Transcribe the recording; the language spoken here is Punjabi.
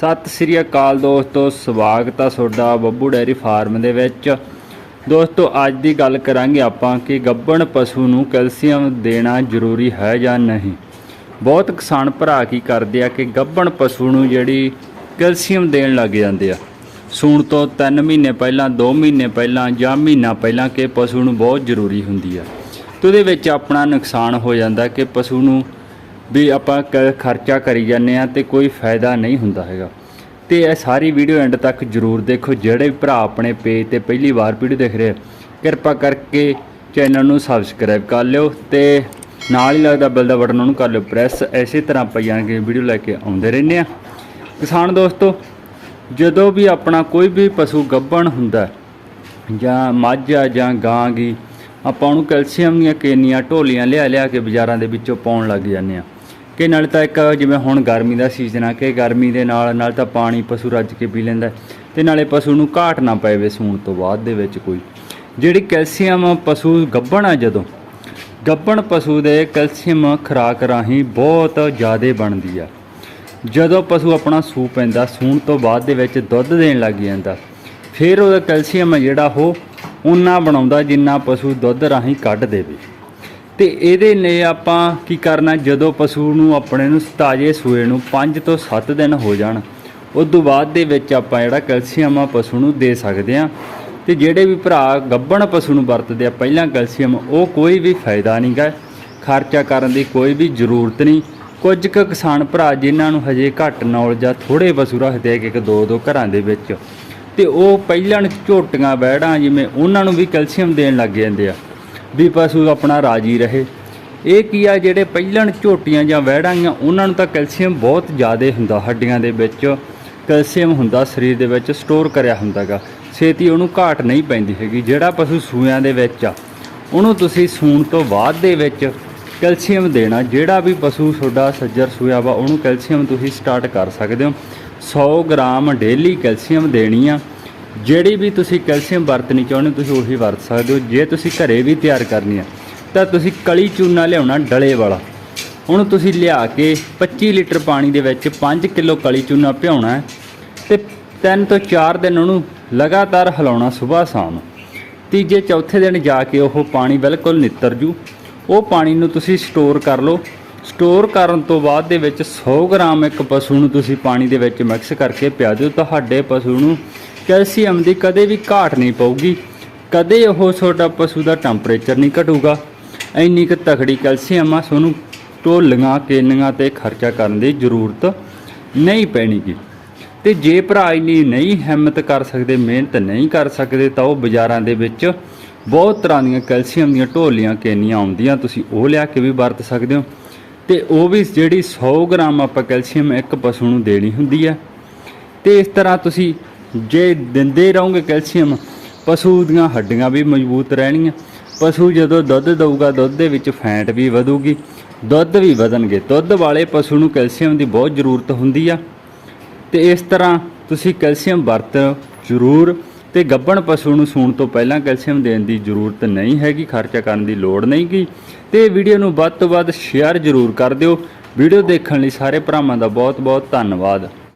ਸਤਿ ਸ੍ਰੀ ਅਕਾਲ ਦੋਸਤੋ, ਸਵਾਗਤ ਆ ਤੁਹਾਡਾ ਬੱਬੂ ਡੈਰੀ ਫਾਰਮ ਦੇ ਵਿੱਚ। ਦੋਸਤੋ, ਅੱਜ ਦੀ ਗੱਲ ਕਰਾਂਗੇ ਆਪਾਂ ਕਿ ਗੱਬਣ ਪਸ਼ੂ ਨੂੰ ਕੈਲਸ਼ੀਅਮ ਦੇਣਾ ਜ਼ਰੂਰੀ ਹੈ ਜਾਂ ਨਹੀਂ। ਬਹੁਤ ਕਿਸਾਨ ਭਰਾ ਕੀ ਕਰਦੇ ਆ ਕਿ ਗੱਬਣ ਪਸ਼ੂ ਨੂੰ ਜਿਹੜੀ ਕੈਲਸ਼ੀਅਮ ਦੇਣ ਲੱਗ ਜਾਂਦੇ ਆ। ਸੂਣ ਤੋਂ 3 ਮਹੀਨੇ ਪਹਿਲਾਂ 2 ਮਹੀਨੇ ਪਹਿਲਾਂ ਜਾਂ ਮਹੀਨਾ ਪਹਿਲਾਂ ਕਿ ਪਸ਼ੂ ਨੂੰ ਬਹੁਤ ਜ਼ਰੂਰੀ ਹੁੰਦੀ ਆ। ਤੇ ਉਹਦੇ ਵਿੱਚ ਆਪਣਾ ਨੁਕਸਾਨ ਹੋ ਜਾਂਦਾ ਕਿ ਪਸ਼ੂ ਨੂੰ ਵੀ ਆਪਾਂ ਕ- ਖਰਚਾ ਕਰੀ ਜਾਂਦੇ ਆ ਤੇ ਕੋਈ ਫਾਇਦਾ ਨਹੀਂ ਹੁੰਦਾ ਹੈਗਾ। ਤੇ ਇਹ ਸਾਰੀ ਵੀਡੀਓ ਐਂਡ ਤੱਕ ਜਰੂਰ ਦੇਖੋ। ਜਿਹੜੇ ਵੀ ਭਰਾ ਆਪਣੇ ਪੇਜ ਤੇ ਪਹਿਲੀ ਵਾਰ ਵੀਡੀਓ ਦੇਖ ਰਹੇ ਕਿਰਪਾ ਕਰਕੇ ਚੈਨਲ ਨੂੰ ਸਬਸਕ੍ਰਾਈਬ ਕਰ ਲਿਓ ਤੇ ਨਾਲ ਹੀ ਲੱਗਦਾ ਬੈਲ ਦਾ ਬਟਨ ਉਹਨੂੰ ਕਰ ਲਿਓ। ਪ੍ਰੈਸ ਐਸੇ ਤਰ੍ਹਾਂ ਪਈਆਂਗੇ ਵੀਡੀਓ ਲੈ ਕੇ ਆਉਂਦੇ ਰਹਿੰਦੇ ਆ ਕਿਸਾਨ ਦੋਸਤੋ, ਜਦੋਂ ਵੀ ਆਪਣਾ ਕੋਈ ਵੀ ਪਸ਼ੂ ਗੱਭਣ ਹੁੰਦਾ ਜਾਂ ਮੱਝ ਆ, ਜਾਂ ਗਾਂ ਗੀ ਆਪਾਂ ਉਹਨੂੰ ਕੈਲਸ਼ੀਅਮ ਦੀਆਂ ਕੇਨੀਆਂ, ਢੋਲੀਆਂ ਲਿਆ ਲਿਆ ਕੇ ਬਾਜ਼ਾਰਾਂ ਦੇ ਵਿੱਚੋਂ ਪਾਉਣ ਲੱਗ ਜਾਂਦੇ ਆ ਕਿ ਨਾਲ ਤਾਂ ਇੱਕ ਜਿਵੇਂ ਹੁਣ ਗਰਮੀ ਦਾ ਸੀਜ਼ਨ ਆ, ਕਿ ਗਰਮੀ ਦੇ ਨਾਲ ਨਾਲ ਤਾਂ ਪਾਣੀ ਪਸ਼ੂ ਰੱਜ ਕੇ ਪੀ ਲੈਂਦਾ ਹੈ ਤੇ ਨਾਲੇ ਪਸ਼ੂ ਨੂੰ ਘਾਟ ਨਾ ਪਵੇ ਸੂਣ ਤੋਂ ਬਾਅਦ ਦੇ ਵਿੱਚ ਕੋਈ। ਜਿਹੜੀ ਕੈਲਸ਼ੀਅਮ ਪਸ਼ੂ ਗੱਭਣ ਆ ਜਦੋਂ, ਗੱਭਣ ਪਸ਼ੂ ਦੇ ਕੈਲਸ਼ੀਅਮ ਖੁਰਾਕ ਰਾਹੀਂ ਬਹੁਤ ਜ਼ਿਆਦਾ ਬਣਦੀ ਆ। ਜਦੋਂ ਪਸ਼ੂ ਆਪਣਾ ਸੂ ਪੈਂਦਾ, ਸੂਣ ਤੋਂ ਬਾਅਦ ਦੇ ਵਿੱਚ ਦੁੱਧ ਦੇਣ ਲੱਗ ਜਾਂਦਾ, ਫਿਰ ਉਹਦਾ ਕੈਲਸ਼ੀਅਮ ਜਿਹੜਾ ਉਹ ਉਨਾ ਬਣਾਉਂਦਾ ਜਿੰਨਾ ਪਸ਼ੂ ਦੁੱਧ ਰਾਹੀਂ ਕੱਢ ਦੇਵੇ। ਤੇ ਇਹਦੇ ਲਈ ਆਪਾਂ ਕੀ ਕਰਨਾ, ਜਦੋਂ ਪਸ਼ੂ ਨੂੰ ਆਪਣੇ ਨੂੰ ਤਾਜ਼ੇ ਸੂਏ ਨੂੰ 5 ਤੋਂ 7 ਦਿਨ ਹੋ ਜਾਣ, ਉਸ ਤੋਂ ਬਾਅਦ ਦੇ ਵਿੱਚ ਆਪਾਂ ਜਿਹੜਾ ਕੈਲਸ਼ੀਅਮ ਆ ਪਸ਼ੂ ਨੂੰ ਦੇ ਸਕਦੇ ਆ ਤੇ ਜਿਹੜੇ ਵੀ ਭਰਾ ਗੱਬਣ ਪਸ਼ੂ ਨੂੰ ਵਰਤਦੇ ਆ, ਪਹਿਲਾਂ ਕੈਲਸ਼ੀਅਮ ਉਹ ਕੋਈ ਵੀ ਫਾਇਦਾ ਨਹੀਂ ਗਾ। ਖਰਚਾ ਕਰਨ ਦੀ ਕੋਈ ਵੀ ਜ਼ਰੂਰਤ ਨਹੀਂ। ਕੁਝ ਕੁ ਕਿਸਾਨ ਭਰਾ ਜਿਨ੍ਹਾਂ ਨੂੰ ਹਜੇ ਘੱਟ ਨੌਲੇਜ ਆ ਥੋੜੇ ਪਸ਼ੂ ਰੱਖਦੇ ਆ ਕਿ ਇੱਕ, ਦੋ ਦੋ ਘਰਾਂ ਦੇ ਵਿੱਚ। ਤੇ ਉਹ ਪਹਿਲਾਂ ਝੋਟੀਆਂ ਬੈੜਾਂ ਜਿਵੇਂ ਉਹਨਾਂ ਨੂੰ ਵੀ ਕੈਲਸ਼ੀਅਮ ਦੇਣ ਲੱਗ ਜਾਂਦੇ ਆ। ਵੀ ਪਸ਼ੂ ਆਪਣਾ ਰਾਜੀ ਰਹੇ। ਇਹ ਕੀ ਆ, ਜਿਹੜੇ ਪਹਿਲਾਂ ਝੋਟੀਆਂ ਜਾਂ ਵਹਿੜਾਂ ਆ ਉਹਨਾਂ ਨੂੰ ਤਾਂ ਕੈਲਸ਼ੀਅਮ ਬਹੁਤ ਜ਼ਿਆਦਾ ਹੁੰਦਾ, ਹੱਡੀਆਂ ਦੇ ਵਿੱਚ। ਕੈਲਸ਼ੀਅਮ ਹੁੰਦਾ, ਸਰੀਰ ਦੇ ਵਿੱਚ ਸਟੋਰ ਕਰਿਆ ਹੁੰਦਾਗਾ ਛੇਤੀ ਉਹਨੂੰ ਘਾਟ ਨਹੀਂ ਪੈਂਦੀ ਹੈਗੀ, ਜਿਹੜਾ ਪਸ਼ੂ ਸੂਇਆਂ ਦੇ ਵਿੱਚ ਆ, ਉਹਨੂੰ ਤੁਸੀਂ ਸੂਣ ਤੋਂ ਬਾਅਦ ਦੇ ਵਿੱਚ ਕੈਲਸ਼ੀਅਮ ਦੇਣਾ। ਜਿਹੜਾ ਵੀ ਪਸ਼ੂ ਤੁਹਾਡਾ ਸੱਜਰ ਸੂਆ ਵਾ, ਉਹਨੂੰ ਕੈਲਸ਼ੀਅਮ ਤੁਸੀਂ ਸਟਾਰਟ ਕਰ ਸਕਦੇ ਹੋ। 100 ਗ੍ਰਾਮ ਡੇਲੀ ਕੈਲਸ਼ੀਅਮ ਦੇਣੀ ਆ। ਜਿਹੜੀ ਵੀ ਤੁਸੀਂ ਕੈਲਸ਼ੀਅਮ ਵਰਤਣੀ ਚਾਹੁੰਦੇ ਹੋ, ਤੁਸੀਂ ਉਹੀ ਵਰਤ ਸਕਦੇ ਹੋ। ਜੇ ਤੁਸੀਂ ਘਰੇ ਵੀ ਤਿਆਰ ਕਰਨੀ ਆ, ਤਾਂ ਤੁਸੀਂ ਕਲੀ ਚੂਨਾ ਲਿਆਉਣਾ ਡਲੇ ਵਾਲਾ। ਉਹਨੂੰ ਤੁਸੀਂ ਲਿਆ ਕੇ 25 ਲੀਟਰ ਪਾਣੀ ਦੇ ਵਿੱਚ 5 ਕਿਲੋ ਕਲੀ ਚੂਨਾ ਭਿਉਣਾ ਹੈ ਤੇ 3 ਤੋਂ 4 ਦਿਨ ਉਹਨੂੰ ਲਗਾਤਾਰ ਹਿਲਾਉਣਾ ਸਵੇਰ ਸ਼ਾਮ। ਤੀਜੇ, ਚੌਥੇ ਦਿਨ ਜਾ ਕੇ ਉਹ ਪਾਣੀ ਬਿਲਕੁਲ ਨਿੱਤਰ ਜੂ। ਉਹ ਪਾਣੀ ਨੂੰ ਤੁਸੀਂ ਸਟੋਰ ਕਰ ਲਓ। ਸਟੋਰ ਕਰਨ ਤੋਂ ਬਾਅਦ ਦੇ ਵਿੱਚ 100 ਗ੍ਰਾਮ ਇੱਕ ਪਸ਼ੂ ਨੂੰ ਤੁਸੀਂ ਪਾਣੀ ਦੇ ਵਿੱਚ ਮਿਕਸ ਕਰਕੇ ਪਿਆ ਦਿਓ। ਤੁਹਾਡੇ ਪਸ਼ੂ ਨੂੰ ਕੈਲਸ਼ੀਅਮ ਦੀ ਕਦੇ ਵੀ ਘਾਟ ਨਹੀਂ ਪਊਗੀ। ਕਦੇ ਉਹ ਤੁਹਾਡਾ ਪਸ਼ੂ ਦਾ ਟੈਂਪਰੇਚਰ ਨਹੀਂ ਘਟੂਗਾ। ਇੰਨੀ ਕੁ ਤਕੜੀ ਕੈਲਸ਼ੀਅਮ ਆ ਤੁਹਾਨੂੰ ਢੋਲੀਆਂ, ਕੇਨੀਆਂ ਤੇ ਖਰਚਾ ਕਰਨ ਦੀ ਜ਼ਰੂਰਤ ਨਹੀਂ ਪੈਣੀਗੀ। ਤੇ ਜੇ ਭਰਾ ਇੰਨੀ ਨਹੀਂ ਹਿੰਮਤ ਕਰ ਸਕਦੇ, ਮਿਹਨਤ ਨਹੀਂ ਕਰ ਸਕਦੇ, ਤਾਂ ਉਹ ਬਾਜ਼ਾਰਾਂ ਦੇ ਵਿੱਚ ਬਹੁਤ ਤਰ੍ਹਾਂ ਦੀਆਂ ਕੈਲਸ਼ੀਅਮ ਦੀਆਂ ਢੋਲੀਆਂ, ਕੇਨੀਆਂ ਆਉਂਦੀਆਂ, ਤੁਸੀਂ ਉਹ ਲਿਆ ਕੇ ਵੀ ਵਰਤ ਸਕਦੇ ਹੋ। ਤੇ ਉਹ ਵੀ ਜਿਹੜੀ 100 ਗ੍ਰਾਮ ਆਪਾਂ ਕੈਲਸ਼ੀਅਮ ਇੱਕ ਪਸ਼ੂ ਨੂੰ ਦੇਣੀ ਹੁੰਦੀ ਹੈ। ਤੇ ਇਸ ਤਰ੍ਹਾਂ ਤੁਸੀਂ ਜੇ ਦਿੰਦੇ ਰਹੋਗੇ ਕੈਲਸ਼ੀਅਮ, ਪਸ਼ੂ ਦੀਆਂ ਹੱਡੀਆਂ ਵੀ ਮਜ਼ਬੂਤ ਰਹਿਣਗੀਆਂ। ਪਸ਼ੂ ਜਦੋਂ ਦੁੱਧ ਦਊਗਾ, ਦੁੱਧ ਦੇ ਵਿੱਚ ਫੈਟ ਵੀ ਵਧੂਗੀ। ਦੁੱਧ ਵੀ ਵਧਣਗੇ। ਦੁੱਧ ਵਾਲੇ ਪਸ਼ੂ ਨੂੰ ਕੈਲਸ਼ੀਅਮ ਦੀ ਬਹੁਤ ਜ਼ਰੂਰਤ ਹੁੰਦੀ ਆ। ਤੇ ਇਸ ਤਰ੍ਹਾਂ ਤੁਸੀਂ ਕੈਲਸ਼ੀਅਮ ਵਰਤ ਜ਼ਰੂਰ ਤੇ ਗੱਬਣ ਪਸ਼ੂ ਨੂੰ ਸੂਣ ਤੋਂ ਪਹਿਲਾਂ ਕੈਲਸ਼ੀਅਮ ਦੇਣ ਦੀ ਜ਼ਰੂਰਤ ਨਹੀਂ ਹੈਗੀ, ਖਰਚਾ ਕਰਨ ਦੀ ਲੋੜ ਨਹੀਂ ਗੀ। ਤੇ ਵੀਡੀਓ ਨੂੰ ਵੱਧ ਤੋਂ ਵੱਧ ਸ਼ੇਅਰ ਜ਼ਰੂਰ ਕਰ ਦਿਓ। ਵੀਡੀਓ ਦੇਖਣ ਲਈ ਸਾਰੇ ਭਰਾਵਾਂ ਦਾ ਬਹੁਤ ਬਹੁਤ ਧੰਨਵਾਦ।